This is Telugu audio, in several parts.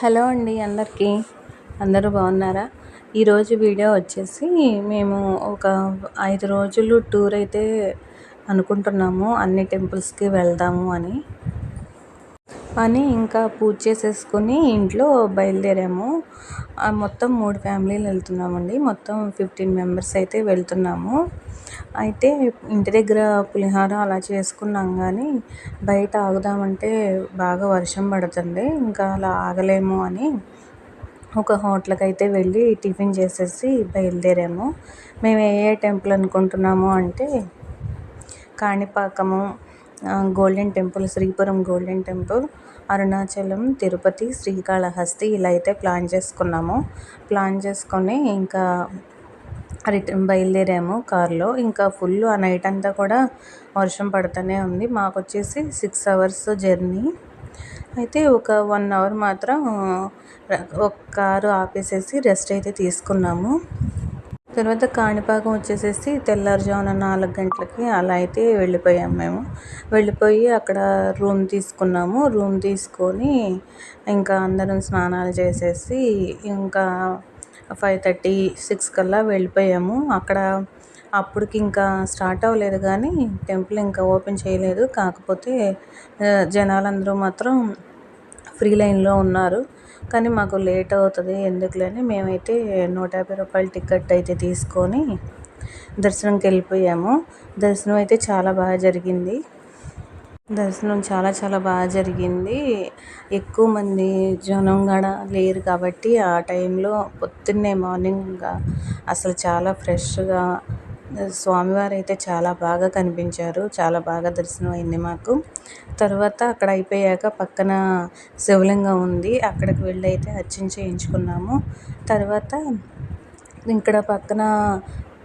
హలో అండి అందరికీ. అందరూ బాగున్నారా? ఈరోజు వీడియో వచ్చేసి మేము ఒక ఐదు రోజులు టూర్ అయితే అనుకుంటున్నాము. అన్ని టెంపుల్స్కి వెళ్దాము అని. అని ఇంకా పూజ చేసేసుకొని ఇంట్లో బయలుదేరాము. మొత్తం మూడు ఫ్యామిలీలు వెళ్తున్నామండి. మొత్తం ఫిఫ్టీన్ మెంబర్స్ అయితే వెళ్తున్నాము. అయితే ఇంటి దగ్గర పులిహోర అలా చేసుకున్నాం కానీ బయట ఆగుదామంటే బాగా వర్షం పడుతుంది ఇంకా అలా ఆగలేము అని ఒక హోటల్కి అయితే వెళ్ళి టిఫిన్ చేసేసి బయలుదేరాము. మేము ఏ ఏ టెంపుల్ అనుకుంటున్నాము అంటే Kanipakam golden temple Sripuram golden temple Arunachalam Tirupati Srikalahasti ఇలా అయితే ప్లాన్ చేసుకున్నాము. ప్లాన్ చేసుకొని ఇంకా రిటర్న్ బయలుదేరాము కార్లో. ఇంకా ఫుల్ ఆ నైట్ అంతా కూడా వర్షం పడుతూనే ఉంది. మాకు వచ్చేసి సిక్స్ అవర్స్ జర్నీ. అయితే ఒక వన్ అవర్ మాత్రం ఒక కారు ఆపేసేసి రెస్ట్ అయితే తీసుకున్నాము. తర్వాత కాణిపాకం వచ్చేసేసి తెల్లారుజామున నాలుగు గంటలకి అలా అయితే వెళ్ళిపోయాము మేము. వెళ్ళిపోయి అక్కడ రూమ్ తీసుకున్నాము. రూమ్ తీసుకొని ఇంకా అందరం స్నానాలు చేసేసి ఇంకా ఫైవ్ థర్టీ సిక్స్ కల్లా వెళ్ళిపోయాము. అక్కడ అప్పటికి ఇంకా స్టార్ట్ అవ్వలేదు కానీ టెంపుల్ ఇంకా ఓపెన్ చేయలేదు. కాకపోతే జనాలందరూ మాత్రం ఫ్రీ లైన్లో ఉన్నారు. కానీ మాకు లేట్ అవుతుంది ఎందుకులేని మేమైతే నూట యాభై రూపాయల టికెట్ అయితే తీసుకొని దర్శనంకి వెళ్ళిపోయాము. దర్శనం అయితే చాలా బాగా జరిగింది. దర్శనం చాలా చాలా బాగా జరిగింది. ఎక్కువ మంది జనం కూడా లేరు కాబట్టి ఆ టైంలో పొద్దున్నే మార్నింగ్గా అసలు చాలా ఫ్రెష్గా స్వామివారు అయితే చాలా బాగా కనిపించారు. చాలా బాగా దర్శనం అయింది మాకు. తర్వాత అక్కడ అయిపోయాక పక్కన శివలింగం ఉంది. అక్కడికి వెళ్ళి అయితే అర్చన చేయించుకున్నాము. తర్వాత ఇక్కడ పక్కన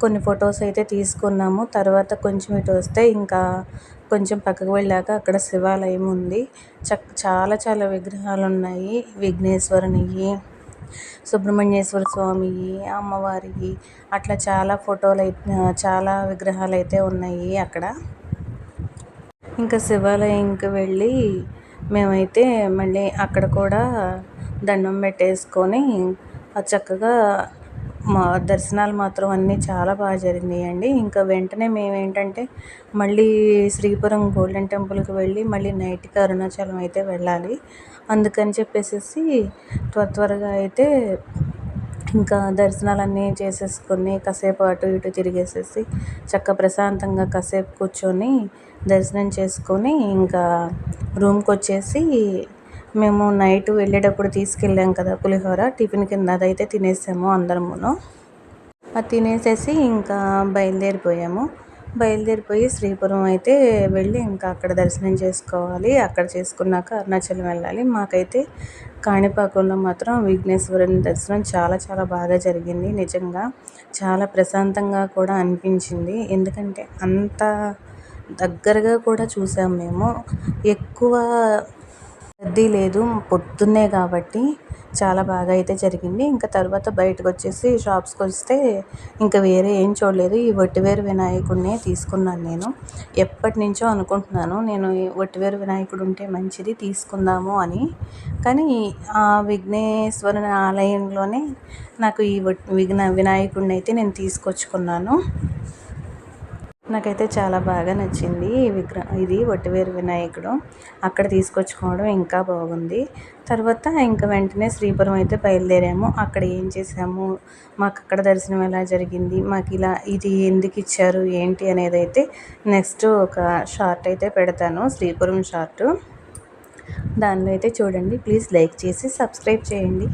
కొన్ని ఫొటోస్ అయితే తీసుకున్నాము. తర్వాత కొంచెం ఇటు వస్తే ఇంకా కొంచెం పక్కకు వెళ్ళాక అక్కడ శివాలయం ఉంది. చక్ చాలా చాలా విగ్రహాలు ఉన్నాయి. విఘ్నేశ్వరునివి సుబ్రహ్మణ్యేశ్వర స్వామి అమ్మవారికి అట్లా చాలా ఫోటోలు అయితే చాలా విగ్రహాలు అయితే ఉన్నాయి అక్కడ. ఇంకా శివాలయంకి వెళ్ళి మేమైతే మళ్ళీ అక్కడ కూడా దండం పెట్టేసుకొని చక్కగా మా దర్శనాలు మాత్రం అన్నీ చాలా బాగా జరిగినాయండి. ఇంకా వెంటనే మేము ఏంటంటే మళ్ళీ శ్రీపురం గోల్డెన్ టెంపుల్కి వెళ్ళి మళ్ళీ నైట్కి అరుణాచలం అయితే వెళ్ళాలి. అందుకని చెప్పేసి త్వర త్వరగా అయితే ఇంకా దర్శనాలన్నీ చేసేసుకొని కాసేపు అటు ఇటు తిరిగేసేసి చక్క ప్రశాంతంగా కాసేపు కూర్చొని దర్శనం చేసుకొని ఇంకా రూమ్కి వచ్చేసి మేము నైట్ వెళ్ళేటప్పుడు తీసుకెళ్ళాం కదా పులిహోర. టిఫిన్ కింద అదైతే తినేసాము అందరమును. అది తినేసేసి ఇంకా బయలుదేరిపోయాము. బయలుదేరిపోయి శ్రీపురం అయితే వెళ్ళి ఇంకా అక్కడ దర్శనం చేసుకోవాలి. అక్కడ చేసుకున్నాక అరుణాచలం వెళ్ళాలి. మాకైతే కాణిపాకంలో మాత్రం విఘ్నేశ్వరుని దర్శనం చాలా చాలా బాగా జరిగింది. నిజంగా చాలా ప్రశాంతంగా కూడా అనిపించింది. ఎందుకంటే అంత దగ్గరగా కూడా చూసాము మేము. ఎక్కువ రద్దీ లేదు పొద్దున్నే కాబట్టి చాలా బాగా అయితే జరిగింది. ఇంకా తర్వాత బయటకు వచ్చేసి షాప్స్కి వస్తే ఇంకా వేరే ఏం చూడలేదు. ఈ ఒట్టివేరు వినాయకుడినే తీసుకున్నాను నేను. ఎప్పటి నుంచో అనుకుంటున్నాను నేను ఒట్టివేరు వినాయకుడు ఉంటే మంచిది తీసుకుందాము అని. కానీ ఆ విఘ్నేశ్వరుని ఆలయంలోనే నాకు ఈ విఘ్న వినాయకుడిని అయితే నేను తీసుకొచ్చుకున్నాను. నాకైతే చాలా బాగా నచ్చింది ఈ విగ్రహం ఇది వట్టివేరు వినాయకుడు. అక్కడ తీసుకొచ్చుకోవడం ఇంకా బాగుంది. తర్వాత ఇంకా వెంటనే శ్రీపురం అయితే బయలుదేరాము. అక్కడ ఏం చేసాము మాకు అక్కడ దర్శనం ఎలా జరిగింది? మాకు ఇలా ఇది ఎందుకు ఇచ్చారు? ఏంటి అనేది అయితే నెక్స్ట్ ఒక షార్ట్ అయితే పెడతాను. శ్రీపురం షార్ట్. దానిలో అయితే చూడండి. ప్లీజ్ లైక్ చేసి సబ్స్క్రైబ్ చేయండి.